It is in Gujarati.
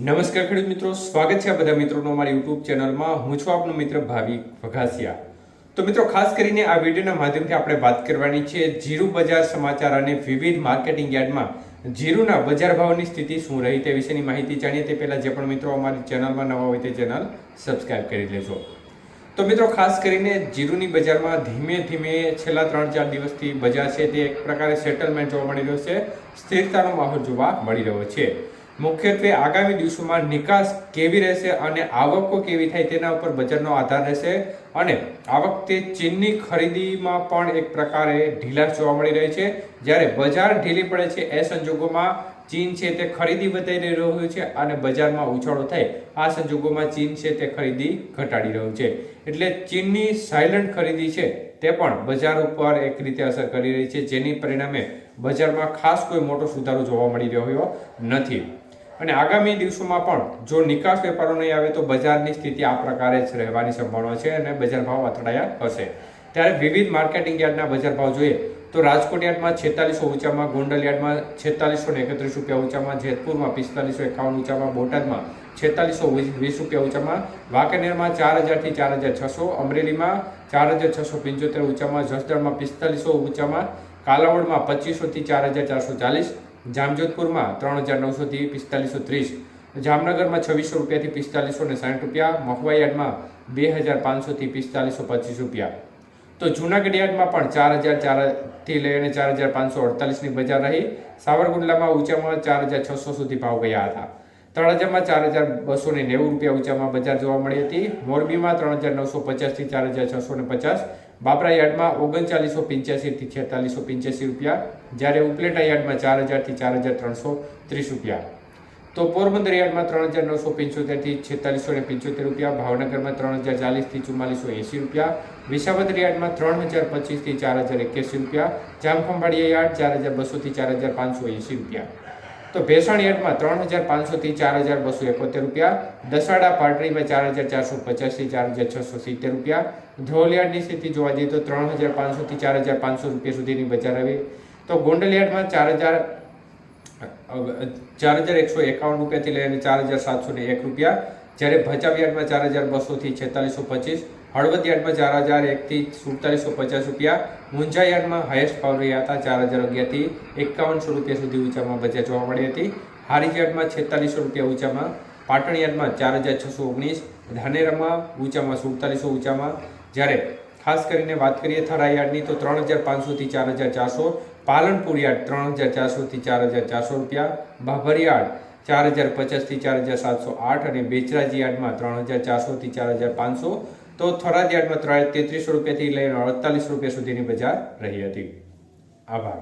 નમસ્કાર ખેડૂત મિત્રો, સ્વાગત છે આ બધા મિત્રોનો અમારી યુટ્યુબ ચેનલમાં. હું છું આપનો મિત્ર ભાવિક વઘાસિયા. તો મિત્રો, ખાસ કરીને આ વિડીયોના માધ્યમથી આપણે વાત કરવાની છે જીરું બજાર સમાચાર અને વિવિધ માર્કેટિંગ યાર્ડમાં જીરુના બજાર ભાવની સ્થિતિ શું રહી તે વિશેની માહિતી જાણીએ તે પહેલાં જે પણ મિત્રો અમારી ચેનલમાં નવા હોય તે ચેનલ સબસ્ક્રાઈબ કરી લેજો. તો મિત્રો, ખાસ કરીને જીરુની બજારમાં ધીમે ધીમે છેલ્લા ત્રણ ચાર દિવસથી બજાર છે તે એક પ્રકારે સેટલમેન્ટ જોવા મળી રહ્યો છે. સ્થિરતાનો માહોલ જોવા મળી રહ્યો છે. મુખ્યત્વે આગામી દિવસોમાં નિકાસ કેવી રહેશે અને આવકો કેવી થાય તેના ઉપર બજારનો આધાર રહેશે અને આ વખતે ચીનની ખરીદીમાં પણ એક પ્રકારે ઢીલાશ જોવા મળી રહી છે. જ્યારે બજાર ઢીલી પડે છે એ સંજોગોમાં ચીન છે તે ખરીદી વધારી રહ્યું છે અને બજારમાં ઉછાળો થાય આ સંજોગોમાં ચીન છે તે ખરીદી ઘટાડી રહ્યું છે. એટલે ચીનની સાયલન્ટ ખરીદી છે તે પણ બજાર ઉપર એક રીતે અસર કરી રહી છે. જેની પરિણામે બજારમાં ખાસ કોઈ મોટો સુધારો જોવા મળી રહ્યો નથી. અને આગામી દિવસોમાં પણ જો નિકાસ વેપારો નહીં આવે તો બજારની સ્થિતિ આ પ્રકારે જ રહેવાની સંભાવના છે અને બજાર ભાવ અથડાયા હશે. ત્યારે વિવિધ માર્કેટિંગ યાર્ડના બજાર ભાવ જોઈએ તો રાજકોટ યાર્ડમાં છેતાલીસો ઊંચામાં, ગોંડલ યાર્ડમાં છેતાલીસો ને એકત્રીસ રૂપિયા ઊંચામાં, જેતપુરમાં પિસ્તાલીસો એકાવન ઊંચામાં, બોટાદમાં છેતાલીસો વીસ રૂપિયા ઊંચામાં, વાંકાનેરમાં ચાર હજારથી ચાર હજાર છસો, અમરેલીમાં ચાર હજાર છસો પંચોતેર ઊંચામાં, જસદણમાં પિસ્તાલીસો ઊંચામાં, કાલાવડમાં પચીસોથી ચાર હજાર ચારસો ચાલીસ જામજોધપુરમાં ત્રણ હજાર નવસોથી પિસ્તાલીસો ત્રીસ, જામનગરમાં છવ્વીસો રૂપિયાથી પિસ્તાલીસો ને સાઠ રૂપિયા મહુવા યાર્ડમાં બે હજાર પાંચસોથી પિસ્તાલીસો પચીસ રૂપિયા. તો જૂનાગઢ યાર્ડમાં પણ ચાર હજાર ચારથી લઈને ચાર હજાર પાંચસો અડતાલીસની બજાર રહી. સાવરકુંડલામાં ઊંચામાં ચાર હજાર છસો સુધી ભાવ ગયા હતા. તળાજામાં ચાર હજાર બસો ને નેવું રૂપિયા ઊંચામાં બજાર જોવા મળી હતી. મોરબીમાં ત્રણ હજાર નવસો પચાસથી ચાર હજાર છસો ને પચાસ. બાબરા યાર્ડમાં ઓગણચાલીસો પંચ્યાસીથી છેતાલીસો પંચ્યાસી રૂપિયા. જ્યારે ઉપલેટા યાર્ડમાં ચાર હજારથી ચાર હજાર ત્રણસો ત્રીસ રૂપિયા. તો પોરબંદર યાર્ડમાં ત્રણ હજાર નવસો પંચોતેરથી છેતાલીસો ને પંચોતેર રૂપિયા. ભાવનગરમાં ત્રણ હજાર ચાલીસથી ચુમ્માલીસો એંસી રૂપિયા. વિસાવદર યાર્ડમાં ત્રણ હજાર પચીસથી ચાર હજાર એક્યાસી રૂપિયા. જામખંભાળિયા યાર્ડ ચાર હજાર બસોથી ચાર હજાર પાંચસો એંસી રૂપિયા. તો ભેસણ યાર્ડમાં ત્રણ હજાર પાંચસોથી ચાર હજાર બસો એકોતેર રૂપિયા, દસાડા પાટરીમાં ચાર હજાર ચારસો પચાસથી ચાર હજાર છસો સિત્તેર રૂપિયા ધ્રોલ યાર્ડની સ્થિતિ જોવા જઈએ તો ત્રણ હજાર પાંચસોથી ચાર હજાર પાંચસો રૂપિયા સુધીની બજાર આવી. તો ગોંડલ યાર્ડમાં ચાર હજાર ચાર હજાર એકસો એકાવન રૂપિયાથી લઈને ચાર હજાર સાતસો ને એક રૂપિયા જ્યારે ભચાવ યાર્ડમાં ચાર હજાર બસોથી છેતાલીસો પચીસ, હળવદ યાર્ડમાં ચાર હજાર એકથી સુડતાલીસો પચાસ રૂપિયા, મુંજા યાર્ડમાં હાઈએસ્ટ ભાવ રહ્યા હતા ચાર હજાર અગિયારથી એકાવનસો રૂપિયા સુધી ઊંચામાં બજાર જોવા મળી હતી. હારીજ યાર્ડમાં છેતાલીસો રૂપિયા ઊંચામાં, પાટણ યાર્ડમાં ચાર હજાર છસો ઓગણીસ, ધાનેરામાં ઊંચામાં સુડતાલીસો ઊંચામાં. જ્યારે ખાસ કરીને વાત કરીએ થરા યાર્ડની તો ત્રણ હજાર પાંચસોથી ચાર હજાર ચારસો, પાલનપુર યાર્ડ ત્રણ હજાર ચારસોથી ચાર હજાર ચારસો રૂપિયા યાર્ડ ચાર હજાર પચાસથી ચાર હજાર સાતસો આઠ અને બેચરાજી યાર્ડમાં ત્રણ હજાર ચારસોથી ચાર હજાર પાંચસો. તો થરાદ યાર્ડમાં ત્રણ તેત્રીસો રૂપિયાથી લઈને અડતાલીસ રૂપિયા સુધીની બજાર રહી હતી. આભાર.